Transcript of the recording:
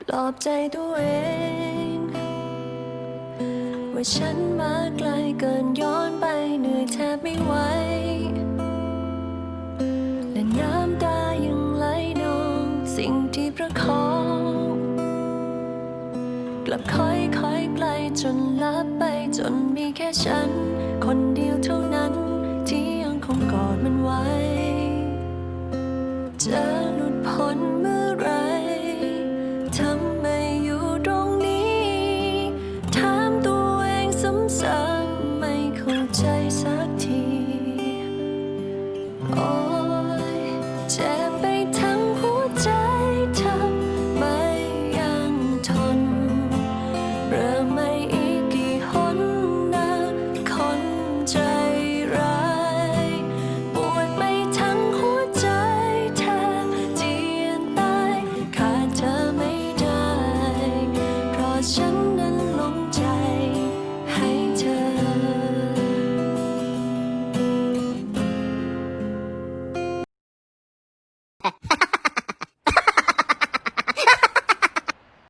ปลอบใจตัวเอง ว่าฉันมาไกลเกินย้อนไปเหนื่อยแทบไม่ไหวและน้ำตายังไหลนองสิ่งที่ประคองกลับค่อยค่อยไกลจนลับไปจนมีแค่ฉัน คนเดียวเท่านั้นที่ยังคงกอดมันไว้ คนเมื่อไรทำไมอยู่ตรงนี้ ถามตัวเองซ้ำๆไม่เข้าใจสักที ฉันนั้นหลงใจให้เธอ